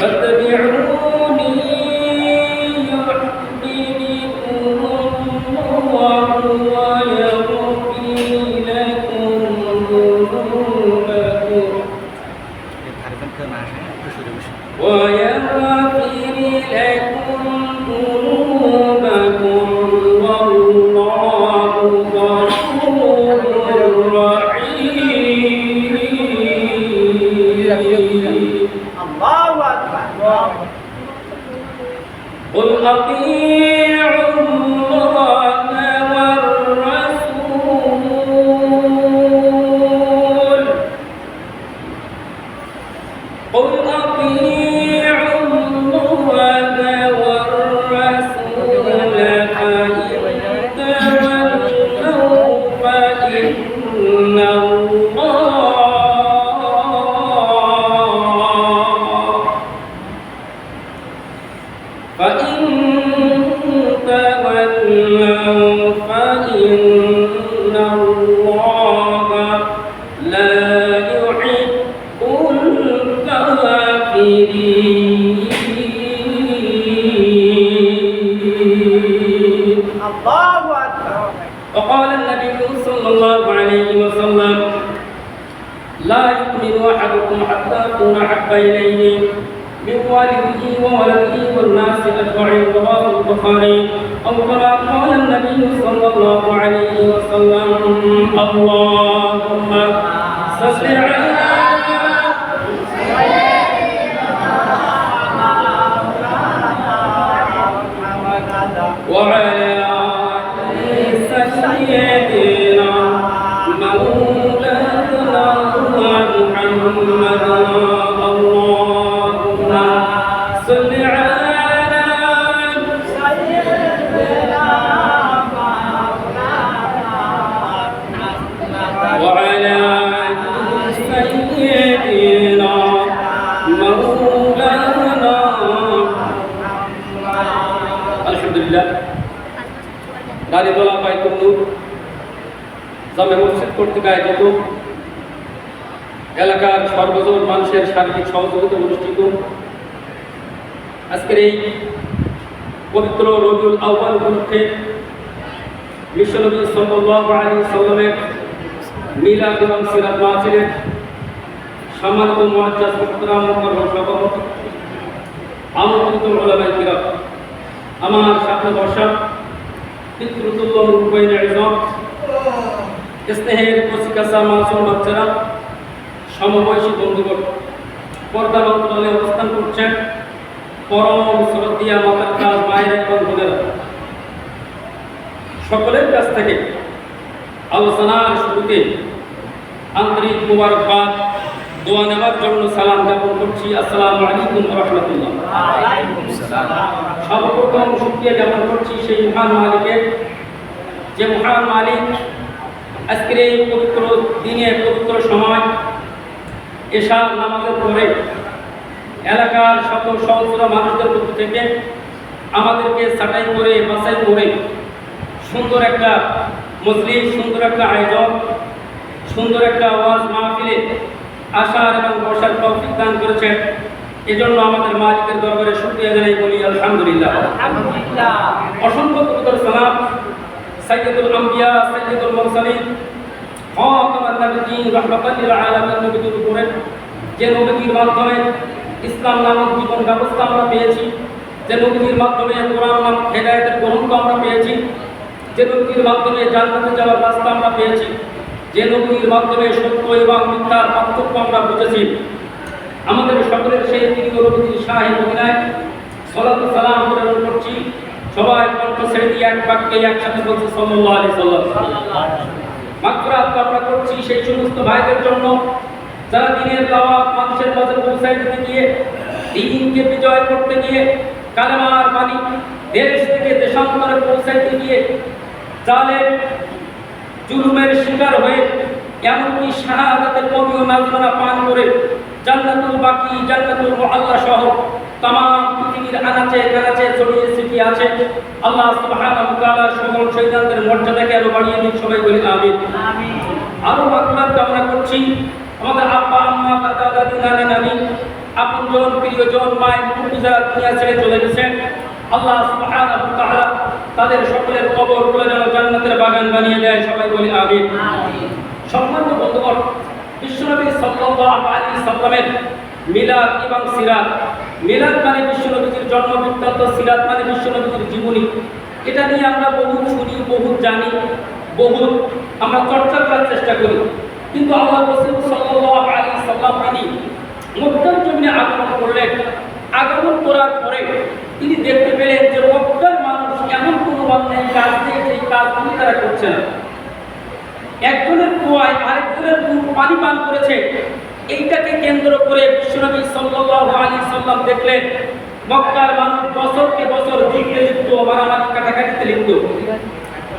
فاتبعوا أطيعوا الله والرسول قل أطيعوا الله والرسول فإن تولوا فإن الله الله أكبر وقال النبي صلى الله عليه وسلم لا يؤمن أحدكم حتى أكون أحب إليه من والده وولده والناس أجمعين رواه البخاري أو كما قال النبي صلى الله عليه وسلم اللهم صل على وعلى আলহামদুলিল্লাহ দাঁড়িয়ে তোলা পাইতুম নূর জামে মসজিদ কর্তৃক আয়োজিত এলাকার সর্বজন মানুষের সার্বিক সহযোগিতা অনুষ্ঠিত, আজকের এই পবিত্র রবিউল আহ্বান উপলক্ষে বিশ্বনবী সাল্লাল্লাহু সাল্লামের মিলাদ এবং সিরাত মাহফিলের সম্মানিত মুআজ্জাজ মুহতারাম সভাপতি, আমন্ত্রিত উলামায়ে কিরাম, আমার সাথে বসা পিতৃতুল্য রূপাইন ইজম স্নেহের কচিকাচা মাসুম বাচ্চারা, সমবয়সী বন্ধুগণ পর্দার অন্তরালে অবস্থান করছেন পরম শ্রদ্ধিয়া মাতার কাজ মায়ের এবং সকলের কাছ থেকে আলোচনার শুরুতে আন্তরিক মুবারকবাদ, দোয়া নেওয়ার জন্য সালাম জ্ঞাপন করছি। আসসালামু আলাইকুম রহমতুল্লাহ। সর্বপ্রথম শুক্রিয়া জ্ঞাপন করছি সেই মহান মালিকের, যে মহান মালিক আজকের এই পবিত্র দিনে পবিত্র সময় এশার নামাজের পরে এলাকার সকল সহস্র মানুষদের পক্ষ থেকে আমাদেরকে ছাঁটাই করে বাছাই করে সুন্দর একটা মজলিস সুন্দর একটা আয়োজন সুন্দর একটা আওয়াজ মাহফিলে আসার এবং বসার তৌফিক দান করেছেন। এজন্য আমাদের মালিকের দরবারে শুকরিয়া জানাই বলি আলহামদুলিল্লাহ। আলহামদুলিল্লাহ। অসংখ্য কবুতর সালাম। সাইয়্যিদুল আম্বিয়া, সাইয়্যিদুল মুরসালিন খাতামান নাবিয়্যিন রাহমাতাল আলামিন নবীর উপরে। যে নবীর মাধ্যমে ইসলাম নামক জীবন ব্যবস্থা আমরা পেয়েছি, যে নবীর মাধ্যমে কোরআন নামক হেদায়েতের গ্রন্থ আমরা পেয়েছি, যে নবীর মাধ্যমে জান্নাতে যাওয়ার রাস্তা আমরা পেয়েছি, যে নবীর মাধ্যমে সত্য এবং মিথ্যার পার্থক্য আমরা বুঝেছি। আমাদের সকলের সেই প্রিয় নবীর শাহে মদিনায় সালাতু সালাম প্রেরণ করছি। সবাই কণ্ঠ ছেড়ে এক বাক্যে একসাথে বলছি, সাল্লাল্লাহু আলাইহি করছি সেই সমস্ত ভাইদের জন্য। যারা দিনের দাওয়াত মানুষের মাঝে পৌঁছায় দিতে গিয়ে, দিনকে বিজয় করতে গিয়ে, কালেমার বাণী দেশ থেকে দেশান্তরে পৌঁছাইতে গিয়ে জালের জুলুমের শিকার হয়ে, এমনকি শাহাদাতের মমিও নাজরানা পান করে, জান্নাতুল বাকি, জান্নাতুল মুআল্লা সহ তামাম পৃথিবীর আনাচে কানাচে ছড়িয়ে ছিটিয়ে আছে। আল্লাহ সুবহানাহু ওয়া তাআলা সকল শহীদদের মর্যাদাকে আরও বাড়িয়ে দিন সবাই বলি আমিন। আমিন। আরও মাকবাত কামনা করছি। আমাদের আব্বা আম্মা দাদা দাদি নানা নানি আপনজন প্রিয়জন মায়ের মুরব্বী যারা দুনিয়া ছেড়ে চলে গেছেন আল্লাহ সুবহানাহু ওয়া তাআলা তাদের সকলের কবরগুলো যেন জান্নাতের বাগান বানিয়ে দেয় সবাই বলি আমিন। আমিন। সম্মানিত বন্ধুগণ বিশ্বনবী সাল্লাল্লাহু আলাইহি সাল্লামের মিলাদ এবং সিরাত মিলাদ মানে বিশ্বনবীর জন্ম, বৃত্তান্ত, সিরাত মানে বিশ্বনবীর জীবনী। এটা নিয়ে আমরা বহু শুনি বহু জানি বহু আমরা চর্চা করার চেষ্টা করি। কিন্তু আল্লাহ রসুল সাল্লাল্লাহু আলাইহি সাল্লাম তিনি মক্কার জন্য আগমন করলেন। আগমন করার পরে তিনি দেখতে পেলেন যে মক্কার মানুষ এমন কোনো অন্যায় কাজ দিয়ে সেই কাজগুলি তারা করছে না। একজনের কুয়ায় আরেকজনের পানি পান করেছে। এইটাকে কেন্দ্র করে বিশ্বনবী সাল্লাল্লাহু আলাইহি সাল্লাম দেখলেন, মক্কার মানুষ বছরকে বছর যুদ্ধে লিপ্ত মারামারি, কাটাকাটিতে লিপ্ত।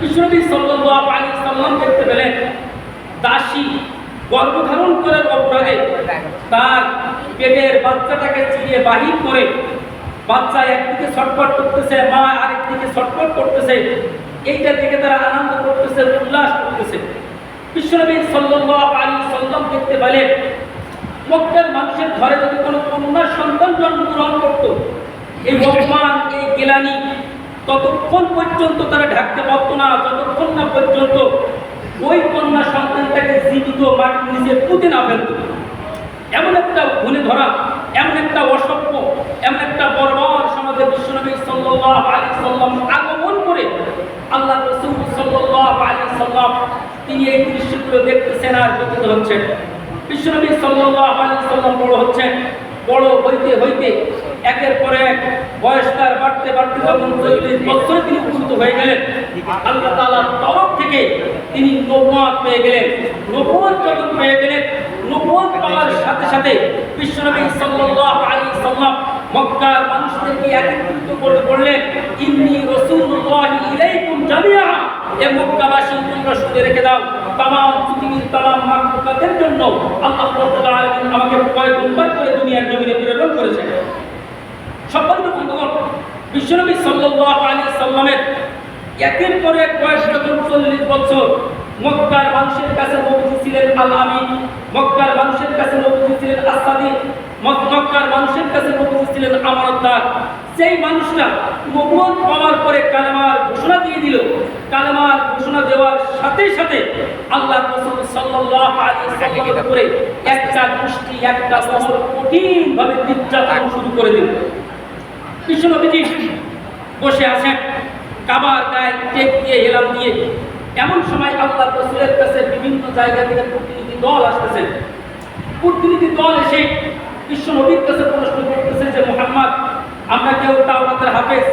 বিশ্বনবী সাল্লাল্লাহু আলাইহি সাল্লাম দেখতে পেলেন, দাসী গর্ভধারণ করার অপরাধে তার পেটের বাচ্চাটাকে চিরিয়ে বাহির করে বাচ্চা একদিকে ছটফট করতেছে, মা আরেকদিকে ছটফট করতেছে। এইটা দেখে তারা আনন্দ করতেছে, উল্লাস করতেছে। বিশ্বনবী সাল্লাল্লাহু আলাইহি সাল্লাম দেখতে পেলেন মক্কার মানুষের ঘরে যদি কোনো কন্যা সন্তান জন্মগ্রহণ করত, এই অপমান এই গেলানি ততক্ষণ পর্যন্ত তারা ঢাকতে পারত না, যতক্ষণ না পর্যন্ত ওই কন্যা সন্তানটাকে জীবিত মাটির নিচে পুঁতে না ফেলত। এমন একটা ঘুরে ধরা, এমন একটা অসভ্য, এমন একটা বর্বর সমাজে বিশ্বনবী সাল্লাল্লাহু আলাইহি সাল্লাম আগমন করে আল্লাহ রাসূল সাল্লাল্লাহু আলাইহি সাল্লাম তিনি এই দৃশ্যগুলো দেখতেছেন আর ব্যতীত হচ্ছেন বিশ্বনবী আলাইহি সাল্লাম বড় হচ্ছেন বড় হইতে হইতে একের পর এক বয়স তার বাড়তে বাড়তে যখন চল্লিশ বছরে তিনি উপনীত হয়ে গেলেন, আল্লাহ তাআলার তরফ থেকে তিনি নবুয়াত পেয়ে গেলেন। নবুয়াত যখন পেয়ে গেলেন, নবুয়াত পাওয়ার সাথে সাথে বিশ্বনবী সাল্লাল্লাহু আলাইহি সাল্লাম মক্কার মানুষদেরকে একত্রিত করে বললেন, ইন্নী রাসূলুল্লাহি ইলাইকুম জামিআ। এ মক্কাবাসী, তোমরা শুনে রেখে দাও। তামাম পৃথিবীর তামাম মাখলুকাতের জন্য আল্লাহ রাব্বুল আলামিন আমাকে পয়গম্বর করে দুনিয়ার জমিনে প্রেরণ করেছেন। সম্মানিত বন্ধুগণ, বিশ্বনবী সাল্লাল্লাহু আলাইহি সাল্লামের একের পর এক বয়স যখন চল্লিশ বছর মক্কার মানুষের কাছে নবী ছিলেন আল আমিন মক্কার মানুষের কাছে নবী ছিলেন আসাদি মক্কার মানুষের কাছে নবী ছিলেন আমানতদার সেই মানুষরা নবুয়ত পাওয়ার পরে কালেমার ঘোষণা দিয়ে দিল, কালেমার ঘোষণা দেওয়ার সাথে সাথে আল্লাহ রাসূল সাল্লাল্লাহু আলাইহি উপরে একটা দৃষ্টি একটা মহল কঠিনভাবে নির্যাতন শুরু করে দিল। বিশ্বনবীজি বসে আছেন, কাবার গায়ে টেক দিয়ে হেলাম দিয়ে এমন সময় আল্লাহ রসুলের কাছে বিভিন্ন জায়গা থেকে প্রতিনিধি দল আসতেছেন প্রতিনিধি দল এসে বিশ্ব নবীর কাছে প্রশ্ন করতেছে যে, মোহাম্মদ, আমরা কেউ তাওরাতের হাফেজ,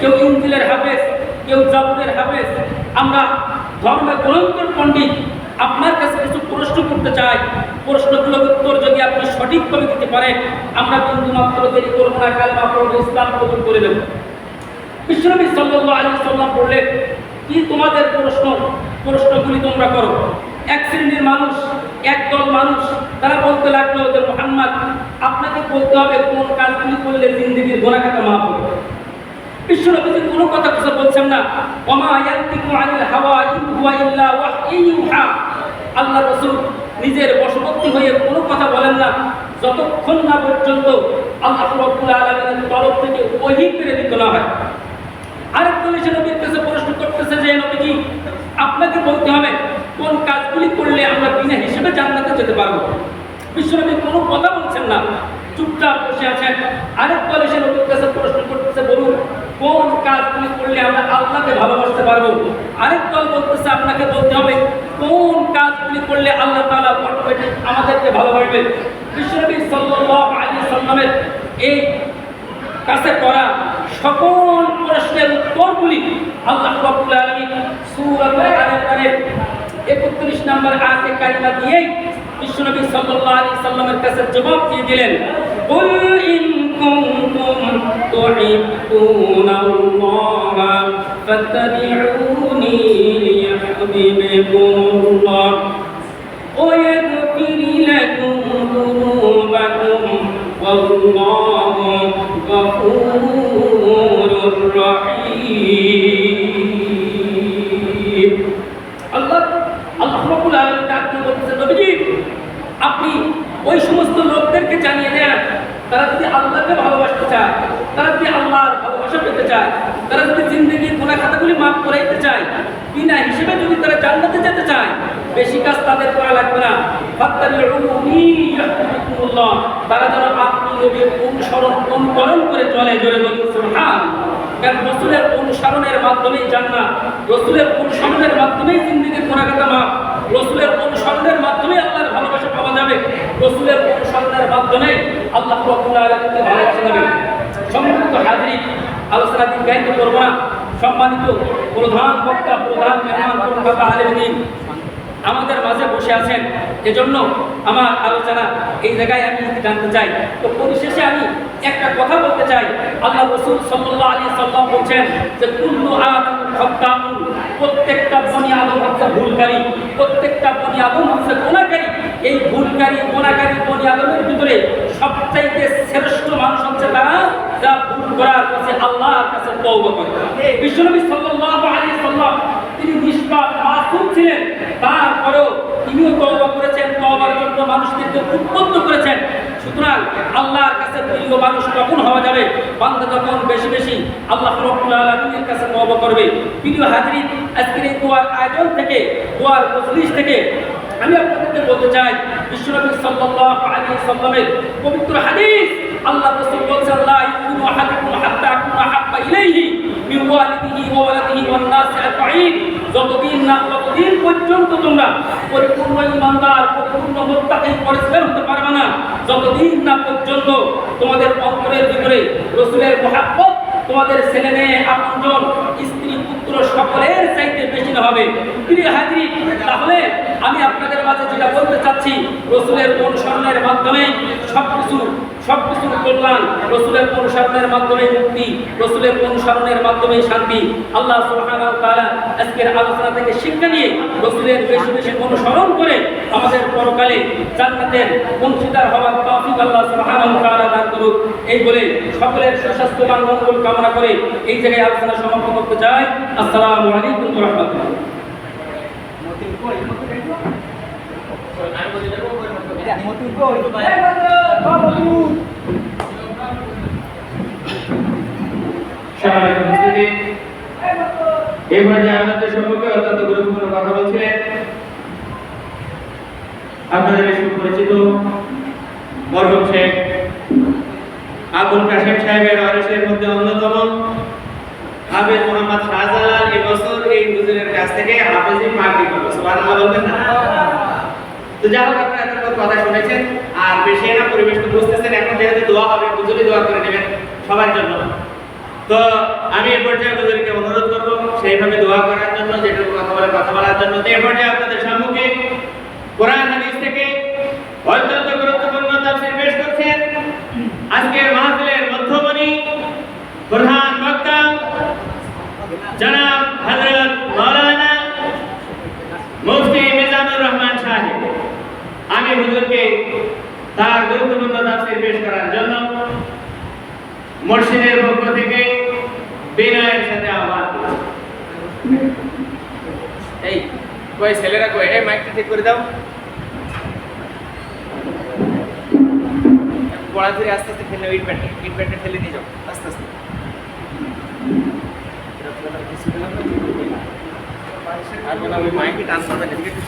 কেউ ইঞ্জিলের হাফেজ, কেউ জাবুরের হাফেজ, আমরা ধর্মের গ্রন্থের পণ্ডিত, আপনার কাছে কিছু প্রশ্ন করতে চাই। প্রশ্নগুলোর উত্তর যদি আপনি সঠিকভাবে দিতে পারেন, আমরা বিন্দু মাত্র দেরি করব না, কালমা ইসলাম কবুল করে নেব। বিশ্বনবী সাল্লাল্লাহু আলাইহি সাল্লাম বললেন কি তোমাদের প্রশ্ন? প্রশ্নগুলি তোমরা করো। এক শ্রেণির মানুষ একদল মানুষ, তারা বলতে লাগল যে, মোহাম্মদ, আপনাকে বলতে হবে কোন কাজগুলি করলে জিন্দগির গোনা খাতা মাফ হবে। বিশ্বনবীজি কোনো কথা কিছু বলছেন না। ওমা ইয়ান্তিকু আনিল হাওয়া ইন হুয়া ইল্লা ওয়াহয়ুন ইউহা। আল্লাহ রাসূল নিজের বশবর্তী হয়ে কোনো কথা বলেন না। যতক্ষণ না পর্যন্ত আল্লাহ রাব্বুল আলামিনের তরফ থেকে ওহী প্রেরিত না হয়। আরেকজন এসে নবীর কাছে প্রশ্ন করতেছে যে নবীজি আপনাকে বলতে হবে, কোন কাজগুলি করলে আমরা বিনা হিসেবে জান্নাতে যেতে পারব? বিশ্বনবী কোনো কথা বলছেন না, চুপচাপ বসে আছেন। আরেক দল এসে নবীর কাছে প্রশ্ন করতেছে, বলুন, কোন কাজগুলি করলে আমরা আল্লাহকে ভালোবাসতে পারব? আরেক দল বলতেছে, আপনাকে বলতে হবে, কোন কাজগুলি করলে আল্লাহ তাআলা অটোমেটিক আমাদেরকে ভালোবাসবে? বিশ্বনবী সাল্লাল্লাহু আলাইহি সাল্লামের এই কাছে করা সকল প্রশ্নের উত্তরগুলি আল্লাহ রাব্বুল আলামিন সূরা আল-ইমরানের 31 নম্বর আয়াতে কারিমা দিয়েই বিশ্বনবী সাল্লাল্লাহু আলাইহি সাল্লামের কাছে জবাব দিয়ে দিলেন, কুল ইন কুনতুম তুহিব্বুনাল্লাহ, ফাত্তাবিউনি ইউহিব্বুকুমুল্লাহ আপনি ওই সমস্ত লোকদেরকে জানিয়ে দেন, তারা যদি আল্লাহকে ভালোবাসতে চায়, তারা যদি আল্লাহর ভালোবাসা পেতে চায়, তারা যদি জিন্দগির গুনাহ খাতাগুলি মাফ করাইতে চায়, বিনা হিসেবে যদি তারা জান্নাতে যেতে চায়, বেশি কাজ তাদের করা লাগবে না। তারা যেন আপনি নবীর অনুসরণ অনুকরণ করে চলে, জোরে বলুন সুবহান কারণ রসুলের অনুসরণের মাধ্যমেই জান্নাত, রসুলের অনুসরণের মাধ্যমেই জিন্দিগির গুণাগাতা মাপ রসুলের অনুসরণের মাধ্যমেই আল্লাহর ভালোবাসা পাওয়া যাবে, রসুলের অনুসরণের মাধ্যমে আল্লাহ রব্বুল আলামিনকে ভালোবাসা যাবে সম্মানিত হাজিরি আলোচনা দীর্ঘায়িত করব না। সম্মানিত প্রধান বক্তা, প্রধান মেহমান আলমদিন আমাদের মাঝে বসে আছেন। এজন্য আমার আলোচনা এই জায়গায় আমি জানতে চাই। তো পরিশেষে আমি একটা কথা বলতে চাই। আল্লাহ রসুল সাল্লাহ আলী সাল্লাম বলছেন যে, কুল্লু আদম প্রত্যেকটা বনি আদম হচ্ছে ভুলকারী। প্রত্যেকটা বনি আদম হচ্ছে গোনাকারী এই ভুলকারী গোনাকারী বনি আদমের ভিতরে সবচাইতে শ্রেষ্ঠ মানুষ হচ্ছে তারা যা ভুল করার কাছে আল্লাহর কাছে তওবা করে। বিশ্বনবী সাল্লাল্লাহু আলাইহি সাল্লাম তিনি নিষ্পাপ, মাসুম ছিলেন। তারপরেও তিনিও তওবা করেছেন, তওবার জন্য মানুষদেরকে উদ্বুদ্ধ করেছেন। সুতরাং আল্লাহর কাছে প্রিয় মানুষ কখন হওয়া যাবে? বান্দা যখন বেশি বেশি আল্লাহ রব্বুল আলামিনের কাছে তওবা করবে। প্রিয় হাজরিন, আজকের এই দোয়ার আয়োজন থেকে, দোয়ার মজলিস থেকে আমি আপনাদেরকে বলতে চাই, বিশ্বনবী সাল্লাল্লাহু আলাইহি সাল্লামের পবিত্র হাদিস আল্লাহ রাসূল বলেছেন, লা ইউমিনু আহাদুকুম হাত্তা আকুনা হাব্বা ইলাইহি মিন ওয়ালিদিহি ওয়া ওয়ালাদিহি ওয়ান নাসি আজমাইন। যতদিন না, ততদিন পর্যন্ত তোমরা পরিপূর্ণ ইমানদার, পরিপূর্ণ মুত্তাকি পরিষ্কার হতে পারবে না। যতদিন না পর্যন্ত তোমাদের অন্তরের ভিতরে রসুলের মহাব্বত, তোমাদের ছেলে মেয়ে, আপনজন, স্ত্রী, পুত্র সকলের চাইতে বেশি না হবে। প্রিয় হাজির, তাহলে আমি আপনাদের মাঝে যেটা বলতে চাচ্ছি, রসুলের অনুসরণের মাধ্যমে সবকিছু সবকিছুর কল্যাণ রসুলের অনুসরণের মাধ্যমে মুক্তি রসুলের অনুসরণের মাধ্যমে শান্তি। আল্লাহ তাআলা আজকের আলোচনা থেকে শিক্ষা নিয়ে রসুলের বেশি বেশি অনুসরণ করে আমাদের পরকালে জান্নাতের অংশীদার হওয়ার তৌফিক আল্লাহ তাআলা দান করুক। এই বলে সকলের সুস্বাস্থ্যবান মঙ্গল কামনা করে এই জায়গায় আলোচনা সমাপ্ত করতে চাই। আসসালামু আলাইকুম ওয়া রাহমাতুল্লাহ। উপস্থিতি এবার যে আমাদের সম্পর্কে অত্যন্ত গুরুত্বপূর্ণ কথা বলছিলেন আপনাদের সুপরিচিত মরহুম শেখ আবুল কাশেম সাহেবের ওয়ারিসের মধ্যে অন্যতম হাফেজ মোহাম্মদ শাহজালাল এবছর এই হুজুরের কাছ থেকে হাফেজি পাবে সুবহানাল্লাহ বলবেন না তো যাই হোক আপনারা কথা শুনেছেন আর বেশি না পরিবেশ তো বুঝতেছেন, এখন যেহেতু দোয়া হবে, হুজুরি দোয়া করে নেবেন সবার জন্য। তো আমি এ পর্যায়ে আপনাদেরকে অনুরোধ করব, সেইভাবে দোয়া করার জন্য, যেটুকু কথা বলে কথা বলার জন্য। তো এ পর্যায়ে আপনাদের সম্মুখে কোরআন হাদিস থেকে অত্যন্ত গুরুত্বপূর্ণ তাফসীর পেশ করছেন আজকের মাহফিলের মধ্যমণি প্রধান বক্তা জনাব হযরত মাওলানা মুফতি মিজানুর রহমান সাহেব আমি হুজুরকে তার গুরুত্বপূর্ণ তাফসীর পেশ করার জন্য মসজিদের পক্ষ থেকে বিনয়ের সাথে আহ্বান। এই কই ছেলেরা কই? এই মাইকটা ঠিক করে দাও। পড়া ধরে আস্তে আস্তে ফেলে ইট প্যান্টে ইট প্যান্টে ফেলে নিয়ে যাও আস্তে আস্তে। আর বলা ওই মাইকে টানতে হবে না এদিকে একটু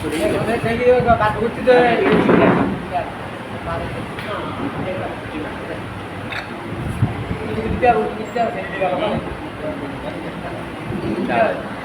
সরিয়ে দাও। করতে